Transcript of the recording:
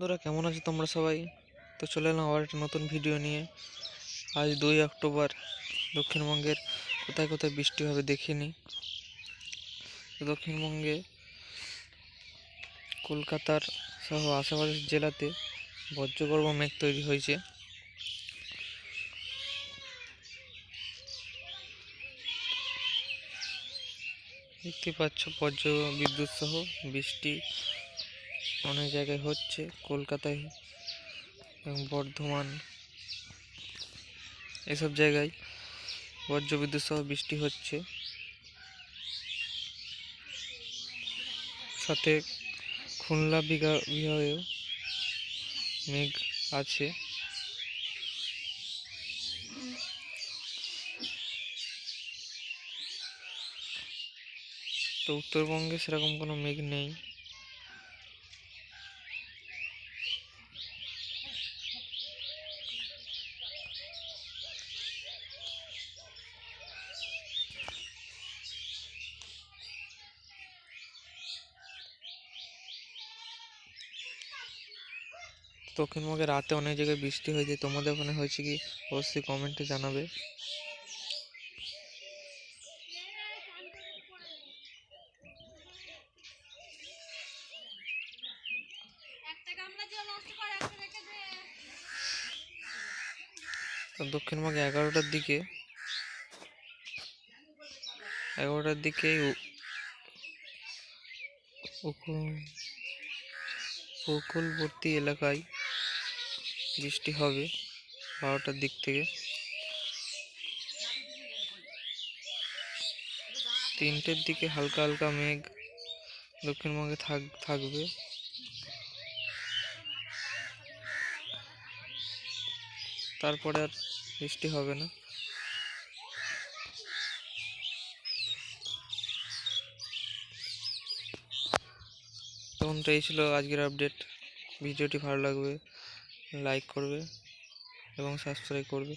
বন্ধুরা, কেমন আছো তোমরা সবাই? তো চলে এলাম আবার একটা নতুন ভিডিও নিয়ে। আজ দুই অক্টোবর, দক্ষিণবঙ্গের কোথায় কোথায় বৃষ্টি হবে দেখিনি। দক্ষিণবঙ্গে কলকাতার সহ আশেপাশের জেলাতে বজ্রগর্ভ মেঘ তৈরি হয়েছে। দেখতে পাচ্ছ বজ্র বিদ্যুৎ সহ বৃষ্টি অনেক জায়গায় হচ্ছে, কলকাতায় এবং বর্ধমান। এসব জায়গায় বজ্রবিদ্যুৎ সহ বৃষ্টি হচ্ছে। সাথে খুলনা বিঘা বিভাগেও মেঘ আছে। তো উত্তরবঙ্গে সেরকম কোনো মেঘ নেই। দক্ষিণবঙ্গে রাতে অনেক জায়গায় বৃষ্টি হয়েছে তোমাদের ওখানে হয়েছে কি? অবশ্যই কমেন্টে জানাবে। দক্ষিণবঙ্গে এগারোটার দিকে এগারোটার দিকে উপকূলবর্তী এলাকায় বৃষ্টি হবে বারোটার দিক থেকে। তিনটের দিকে হালকা হালকা মেঘ দক্ষিণবঙ্গে থাক, থাকবে। তারপরে আর বৃষ্টি হবে না। তখন তো এই ছিল আজকের আপডেট ভিডিওটি ভালো লাগবে। লাইক করবে এবং সাবস্ক্রাইব করবে।